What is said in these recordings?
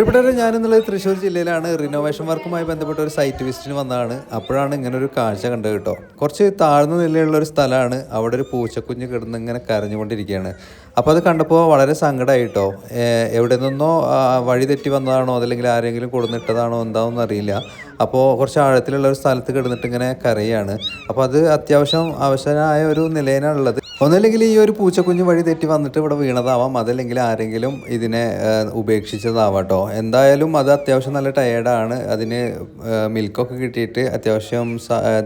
പ്രിയപ്പെട്ടവരെ ഞാനെന്നുള്ളത് തൃശ്ശൂർ ജില്ലയിലാണ്. റിനോവേഷൻ വർക്കുമായി ബന്ധപ്പെട്ട ഒരു സൈറ്റ് വിസിറ്റിന് വന്നതാണ്. അപ്പോഴാണ് ഇങ്ങനെ ഒരു കാഴ്ച കണ്ടത് കേട്ടോ. കുറച്ച് താഴ്ന്ന നിലയുള്ള ഒരു സ്ഥലമാണ്. അവിടെ ഒരു പൂച്ചക്കുഞ്ഞ് കിടന്ന് ഇങ്ങനെ കരഞ്ഞുകൊണ്ടിരിക്കുകയാണ്. അപ്പോൾ അത് കണ്ടപ്പോൾ വളരെ സങ്കടമായി കേട്ടോ. എവിടെ നിന്നോ വഴി തെറ്റി വന്നതാണോ അതല്ലെങ്കിൽ ആരെങ്കിലും കൊടുന്നിട്ടതാണോ എന്താണെന്ന് അറിയില്ല. അപ്പോൾ കുറച്ച് ആഴത്തിലുള്ള ഒരു സ്ഥലത്ത് കിടന്നിട്ട് ഇങ്ങനെ കരയാണ് അപ്പോൾ അത് അത്യാവശ്യം അവശനായ ഒരു നിലയിലാണുള്ളത്. ഒന്നല്ലെങ്കിൽ ഈ ഒരു പൂച്ചക്കുഞ്ഞ് വഴി തെറ്റി വന്നിട്ട് ഇവിടെ വീണതാവാം. അതല്ലെങ്കിൽ ആരെങ്കിലും ഇതിനെ ഉപേക്ഷിച്ചതാവാം കേട്ടോ എന്തായാലും അത് അത്യാവശ്യം നല്ല ടയേർഡാണ് അതിന് മിൽക്കൊക്കെ കിട്ടിയിട്ട് അത്യാവശ്യം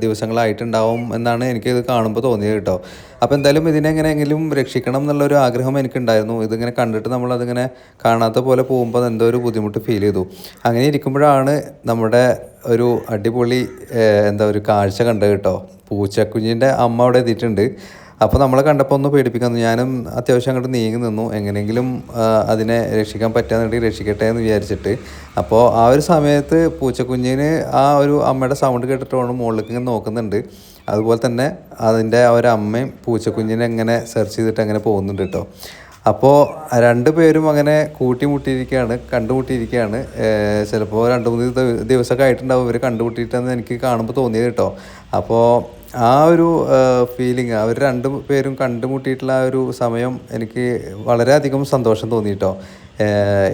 ദിവസങ്ങളായിട്ടുണ്ടാവും എന്നാണ് എനിക്ക് ഇത് കാണുമ്പോൾ തോന്നിയത് കേട്ടോ. അപ്പോൾ എന്തായാലും ഇതിനെ എങ്ങനെയെങ്കിലും രക്ഷിക്കണം എന്നുള്ളൊരു ആഗ്രഹം എനിക്കുണ്ടായിരുന്നു. ഇതിങ്ങനെ കണ്ടിട്ട് നമ്മളതിങ്ങനെ കാണാത്ത പോലെ പോകുമ്പോൾ എന്തോ ഒരു ബുദ്ധിമുട്ട് ഫീൽ ചെയ്തു. അങ്ങനെ ഇരിക്കുമ്പോഴാണ് നമ്മുടെ ഒരു അടിപൊളി എന്താ ഒരു കാഴ്ച കണ്ടത് കേട്ടോ. പൂച്ചക്കുഞ്ഞിന്റെ അമ്മ അവിടെ എത്തിയിട്ടുണ്ട്. അപ്പോൾ നമ്മളെ കണ്ടപ്പോൾ ഒന്ന് പേടിപ്പിക്കുന്നു ഞാനും അത്യാവശ്യം അങ്ങോട്ട് നീങ്ങി നിന്നു. എങ്ങനെയെങ്കിലും അതിനെ രക്ഷിക്കാൻ പറ്റാന്നുണ്ടെങ്കിൽ രക്ഷിക്കട്ടെ എന്ന് വിചാരിച്ചിട്ട്. അപ്പോൾ ആ ഒരു സമയത്ത് പൂച്ചക്കുഞ്ഞിന് ആ ഒരു അമ്മയുടെ സൗണ്ട് കേട്ടിട്ടാണ് മുകളിലേക്ക് ഇങ്ങനെ നോക്കുന്നുണ്ട്. അതുപോലെ തന്നെ അതിന്റെ ആ ഒരു അമ്മയും പൂച്ചക്കുഞ്ഞിനെ എങ്ങനെ സെർച്ച് ചെയ്തിട്ട് അങ്ങനെ പോകുന്നുണ്ട് കേട്ടോ. അപ്പോൾ രണ്ട് പേരും അങ്ങനെ കൂട്ടിമുട്ടിയിരിക്കുകയാണ് കണ്ടുമുട്ടിയിരിക്കുകയാണ്. ചിലപ്പോൾ രണ്ട് മൂന്ന് ദിവ- ദിവസമൊക്കെ ആയിട്ടുണ്ടാവും ഇവർ കണ്ടുമുട്ടിയിട്ടെന്ന് എനിക്ക് കാണുമ്പോൾ തോന്നിയത് കേട്ടോ. അപ്പോൾ ആ ഒരു ഫീലിംഗ് അവർ രണ്ട് പേരും കണ്ടുമുട്ടിയിട്ടുള്ള ആ ഒരു സമയം എനിക്ക് വളരെയധികം സന്തോഷം തോന്നി കേട്ടോ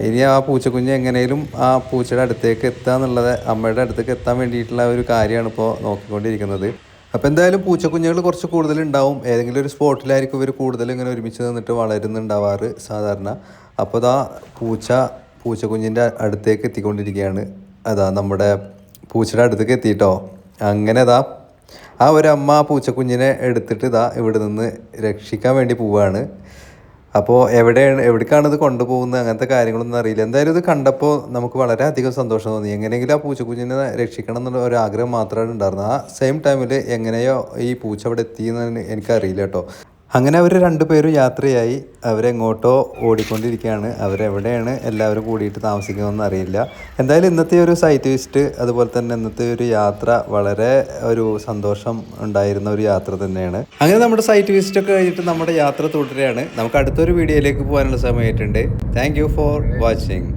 ഇനി ആ പൂച്ചക്കുഞ്ഞ് എങ്ങനെയും ആ പൂച്ചയുടെ അടുത്തേക്ക് എത്തുക എന്നുള്ളത് അമ്മയുടെ അടുത്തേക്ക് എത്താൻ വേണ്ടിയിട്ടുള്ള ഒരു കാര്യമാണ് ഇപ്പോൾ നോക്കിക്കൊണ്ടിരിക്കുന്നത്. അപ്പോൾ എന്തായാലും പൂച്ചക്കുഞ്ഞുകൾ കുറച്ച് കൂടുതൽ ഉണ്ടാവും ഏതെങ്കിലും ഒരു സ്പോട്ടിലായിരിക്കും ഇവർ കൂടുതൽ ഇങ്ങനെ ഒരുമിച്ച് നിന്നിട്ട് വളരുന്നുണ്ടാവാറ് സാധാരണ. അപ്പോൾ ആ പൂച്ച പൂച്ചക്കുഞ്ഞിന്റെ അടുത്തേക്ക് എത്തിക്കൊണ്ടിരിക്കുകയാണ്. അതാ നമ്മുടെ പൂച്ചയുടെ അടുത്തേക്ക് എത്തിയിട്ടോ അങ്ങനെ ഇതാ ആ ഒരു അമ്മ പൂച്ചക്കുഞ്ഞിനെ എടുത്തിട്ട് ഇതാ ഇവിടെ നിന്ന് രക്ഷിക്കാൻ വേണ്ടി പോവുകയാണ് അപ്പോൾ എവിടെയാണ് എവിടേക്കാണ് ഇത് കൊണ്ടുപോകുന്നത്? അങ്ങനത്തെ കാര്യങ്ങളൊന്നും അറിയില്ല. എന്തായാലും ഇത് കണ്ടപ്പോൾ നമുക്ക് വളരെയധികം സന്തോഷം തോന്നി. എങ്ങനെയെങ്കിലും ആ പൂച്ചക്കുഞ്ഞിനെ രക്ഷിക്കണം എന്നുള്ള ഒരു ആഗ്രഹം മാത്രമാണ് ഉണ്ടായിരുന്നത്. ആ സെയിം ടൈമിൽ എങ്ങനെയോ ഈ പൂച്ച അവിടെ എത്തിയെന്ന് എനിക്കറിയില്ല കേട്ടോ. അങ്ങനെ അവർ രണ്ടുപേരും യാത്രയായി. അവരെങ്ങോട്ടോ ഓടിക്കൊണ്ടിരിക്കുകയാണ്. അവരെവിടെയാണ് എല്ലാവരും കൂടിയിട്ട് താമസിക്കുന്നതെന്ന് അറിയില്ല. എന്തായാലും ഇന്നത്തെ ഒരു സൈറ്റ് വിസിറ്റ് അതുപോലെ തന്നെ ഇന്നത്തെ ഒരു യാത്ര വളരെ ഒരു സന്തോഷം ഉണ്ടായിരുന്ന ഒരു യാത്ര തന്നെയാണ്. അങ്ങനെ നമ്മുടെ സൈറ്റ് വിസിറ്റ് ഒക്കെ കഴിഞ്ഞിട്ട് നമ്മുടെ യാത്ര തുടരുകയാണ്. നമുക്ക് അടുത്തൊരു വീഡിയോയിലേക്ക് പോകാനുള്ള സമയമായിട്ടുണ്ട്. Thank for watching